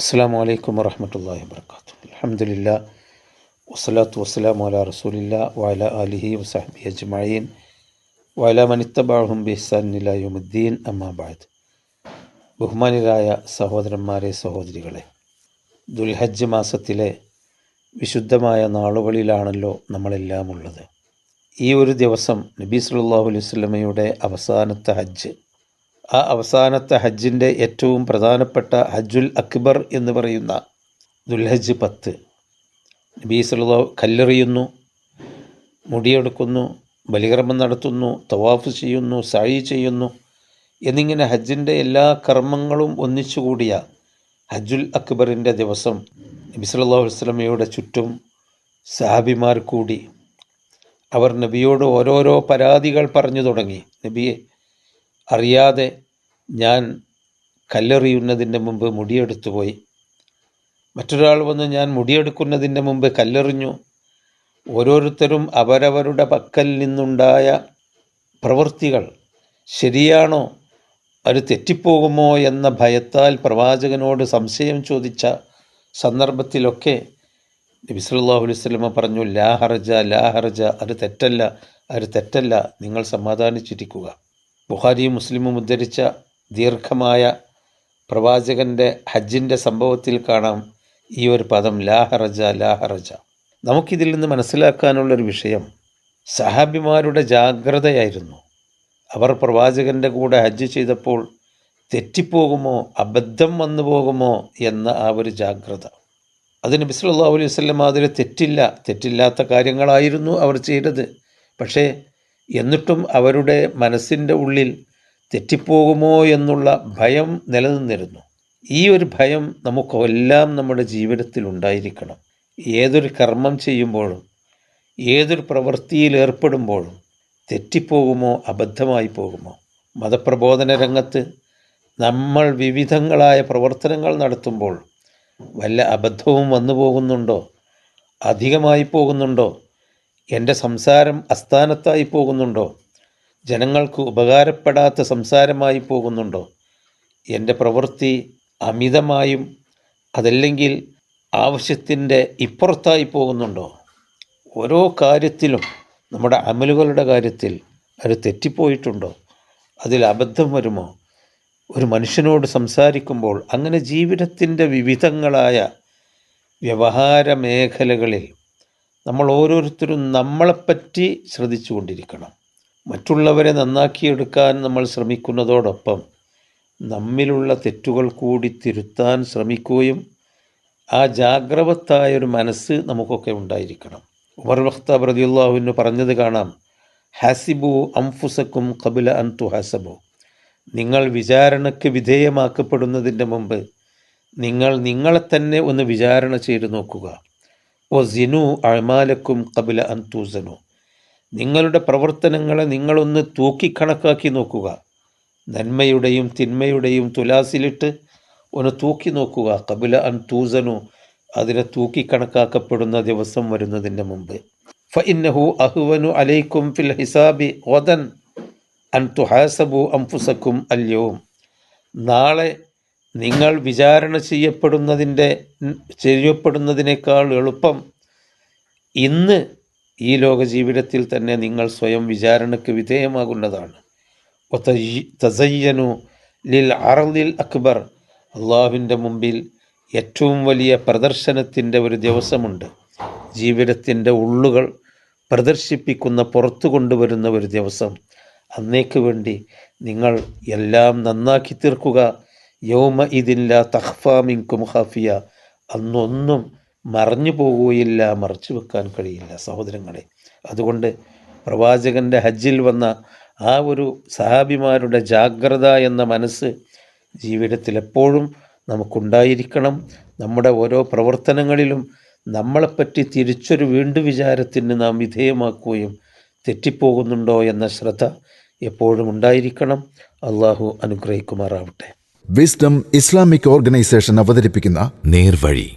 അസ്സാം വലൈക്കും വറഹമത്തല്ലാഹി വർക്കാത്തു അലഹമുല്ല വസ്സലാത്തു വസ്സലാം വല റസൂലില്ല വല അലിഹി വസാഹബി അജ്മീൻ വല മനിത്തബാഹും ബിഹ്സാനിലായുദ്ദീൻ അമ്മാബാദ് ബഹുമാനിരായ സഹോദരന്മാരെ സഹോദരികളെ ദുൽഹജ്ജ് മാസത്തിലെ വിശുദ്ധമായ നാളുകളിലാണല്ലോ നമ്മളെല്ലാം ഉള്ളത് ഈ ഒരു ദിവസം നബി സല്ലല്ലാഹു അലൈഹി വസല്ലമയുടെ അവസാനത്തെ ഹജ്ജ് ആ അവസാനത്തെ ഹജ്ജിന്റെ ഏറ്റവും പ്രധാനപ്പെട്ട ഹജ്ജുൽ അക്ബർ എന്ന് പറയുന്ന ദുൽഹജ്ജ് പത്ത്. നബി കല്ലെറിയുന്നു മുടിയെടുക്കുന്നു ബലികർമ്മം നടത്തുന്നു തവാഫ് ചെയ്യുന്നു സായി ചെയ്യുന്നു എന്നിങ്ങനെ ഹജ്ജിന്റെ എല്ലാ കർമ്മങ്ങളും ഒന്നിച്ചുകൂടിയ ഹജ്ജുൽ അക്ബറിന്റെ ദിവസം നബി സല്ലല്ലാഹു അലൈഹി വസല്ലമയുടെ ചുറ്റും സഹാബിമാർ കൂടി അവർ നബിയോട് ഓരോരോ പരാതികൾ പറഞ്ഞു തുടങ്ങി. നബിയെ അറിയാതെ ഞാൻ കല്ലെറിയുന്നതിന്റെ മുമ്പ് മുടിയെടുത്തു പോയി. മറ്റൊരാൾ വന്ന് ഞാൻ മുടിയെടുക്കുന്നതിന്റെ മുമ്പ് കല്ലെറിഞ്ഞു. ഓരോരുത്തരും അവരവരുടെ പക്കൽ നിന്നുണ്ടായ പ്രവൃത്തികൾ ശരിയാണോ? അത് തെറ്റിപ്പോകുമോ എന്ന ഭയത്താൽ പ്രവാചകനോട് സംശയം ചോദിച്ച സന്ദർഭത്തിലൊക്കെ നബി അലൈഹി വസല്ലമ പറഞ്ഞു ലാ ഹർജ ലാ ഹർജ അത് തെറ്റല്ല അത് തെറ്റല്ല നിങ്ങൾ സമാധാനിച്ചിരിക്കുക. ബുഹാരിയും മുസ്ലിമും ഉദ്ധരിച്ച ദീർഘമായ പ്രവാചകന്റെ ഹജ്ജിന്റെ സംഭവത്തിൽ കാണാം ഈ ഒരു പദം ലാഹറജ ലാഹറജ നമുക്കിതിൽ നിന്ന് മനസ്സിലാക്കാനുള്ളൊരു വിഷയം സഹാബിമാരുടെ ജാഗ്രതയായിരുന്നു. അവർ പ്രവാചകന്റെ കൂടെ ഹജ്ജ് ചെയ്തപ്പോൾ തെറ്റിപ്പോകുമോ അബദ്ധം വന്നു പോകുമോ എന്ന ആ ഒരു ജാഗ്രത. അതിന് ബിസ്ലാ അലൈഹി വസല്ലം അതിൽ തെറ്റില്ല തെറ്റില്ലാത്ത കാര്യങ്ങളായിരുന്നു അവർ ചെയ്തത്. പക്ഷേ എന്നിട്ടും അവരുടെ മനസ്സിന്റെ ഉള്ളിൽ തെറ്റിപ്പോകുമോ എന്നുള്ള ഭയം നിലനിന്നിരുന്നു. ഈ ഒരു ഭയം നമുക്കെല്ലാം നമ്മുടെ ജീവിതത്തിൽ ഉണ്ടായിരിക്കണം. ഏതൊരു കർമ്മം ചെയ്യുമ്പോഴും ഏതൊരു പ്രവൃത്തിയിൽ ഏർപ്പെടുമ്പോഴും തെറ്റിപ്പോകുമോ അബദ്ധമായി പോകുമോ? മതപ്രബോധന രംഗത്ത് നമ്മൾ വിവിധങ്ങളായ പ്രവർത്തനങ്ങൾ നടത്തുമ്പോൾ വല്ല അബദ്ധവും വന്നു പോകുന്നുണ്ടോ? അധികമായി പോകുന്നുണ്ടോ? എന്റെ സംസാരം അസ്ഥാനത്തായി പോകുന്നുണ്ടോ? ജനങ്ങൾക്ക് ഉപകാരപ്പെടാത്ത സംസാരമായി പോകുന്നുണ്ടോ? എന്റെ പ്രവൃത്തി അമിതമായും അതല്ലെങ്കിൽ ആവശ്യത്തിന്റെ ഇപ്പുറത്തായി പോകുന്നുണ്ടോ? ഓരോ കാര്യത്തിലും നമ്മുടെ അമലുകളുടെ കാര്യത്തിൽ അത് തെറ്റിപ്പോയിട്ടുണ്ടോ? അതിൽ അബദ്ധം വരുമോ? ഒരു മനുഷ്യനോട് സംസാരിക്കുമ്പോൾ അങ്ങനെ ജീവിതത്തിന്റെ വിവിധങ്ങളായ വ്യവഹാര മേഖലകളിൽ നമ്മൾ ഓരോരുത്തരും നമ്മളെപ്പറ്റി ശ്രദ്ധിച്ചു കൊണ്ടിരിക്കണം മറ്റുള്ളവരെ നന്നാക്കിയെടുക്കാൻ നമ്മൾ ശ്രമിക്കുന്നതോടൊപ്പം നമ്മിലുള്ള തെറ്റുകൾ കൂടി തിരുത്താൻ ശ്രമിക്കുകയും ആ ജാഗ്രവത്തായൊരു മനസ്സ് നമുക്കൊക്കെ ഉണ്ടായിരിക്കണം. ഉമർ വഖ്താബ് റതിയുള്ളാഹുവിന് പറഞ്ഞത് കാണാം ഹാസിബു അംഫുസക്കും കബില അൻതു ഹാസബു നിങ്ങൾ വിചാരണയ്ക്ക് വിധേയമാക്കപ്പെടുന്നതിന്റെ മുമ്പ് നിങ്ങൾ നിങ്ങളെ തന്നെ ഒന്ന് വിചാരണ ചെയ്ത് നോക്കുക. ഓ സിനു അഴമാലക്കും കബില അൻ തൂസനു. നിങ്ങളുടെ പ്രവർത്തനങ്ങളെ നിങ്ങളൊന്ന് തൂക്കിക്കണക്കാക്കി നോക്കുക. നന്മയുടെയും തിന്മയുടെയും തുലാസിലിട്ട് ഒന്ന് തൂക്കി നോക്കുക. കപില അൻ തൂസനു അതിനെ തൂക്കിക്കണക്കാക്കപ്പെടുന്ന ദിവസം വരുന്നതിന്റെ മുമ്പ്. ഫഇന്നഹു ഇന്നഹു അഹുവനു അലൈക്കും ഫിൽ ഹിസാബി ഓദൻ അൻ തുഹാസബു അംഫുസക്കും അല്യവും. നാളെ നിങ്ങൾ വിചാരണ ചെയ്യപ്പെടുന്നതിന്റെ ചെയ്യപ്പെടുന്നതിനേക്കാൾ എളുപ്പം ഇന്ന് ഈ ലോക ജീവിതത്തിൽ തന്നെ നിങ്ങൾ സ്വയം വിചാരണയ്ക്ക് വിധേയമാകുന്നതാണ്. തസയ്യനു ലിൽ അറലിൽ അക്ബർ അള്ളാഹുവിന്റെ മുമ്പിൽ ഏറ്റവും വലിയ പ്രദർശനത്തിന്റെ ഒരു ദിവസമുണ്ട്. ജീവിതത്തിന്റെ ഉള്ളുകൾ പ്രദർശിപ്പിക്കുന്ന പുറത്തു കൊണ്ടുവരുന്ന ഒരു ദിവസം. അന്നേക്ക് വേണ്ടി നിങ്ങൾ എല്ലാം നന്നാക്കി തീർക്കുക. യൗമ ഇതില്ല തഹ്ഫാമിങ്കും കുംഹാഫിയ അന്നൊന്നും മറഞ്ഞു പോകുകയില്ല മറച്ചു വെക്കാൻ കഴിയില്ല സഹോദരങ്ങളെ. അതുകൊണ്ട് പ്രവാചകന്റെ ഹജ്ജിൽ വന്ന ആ ഒരു സഹാബിമാരുടെ ജാഗ്രത എന്ന മനസ്സ് ജീവിതത്തിൽ എപ്പോഴും നമുക്കുണ്ടായിരിക്കണം. നമ്മുടെ ഓരോ പ്രവർത്തനങ്ങളിലും നമ്മളെപ്പറ്റി തിരിച്ചൊരു വീണ്ടു വിചാരത്തിന് നാം വിധേയമാക്കുകയും തെറ്റിപ്പോകുന്നുണ്ടോ എന്ന ശ്രദ്ധ എപ്പോഴും ഉണ്ടായിരിക്കണം. അള്ളാഹു അനുഗ്രഹിക്കുമാറാവട്ടെ. വിസ്ഡം ഇസ്ലാമിക് ഓർഗനൈസേഷൻ അവതരിപ്പിക്കുന്ന നേർവഴി.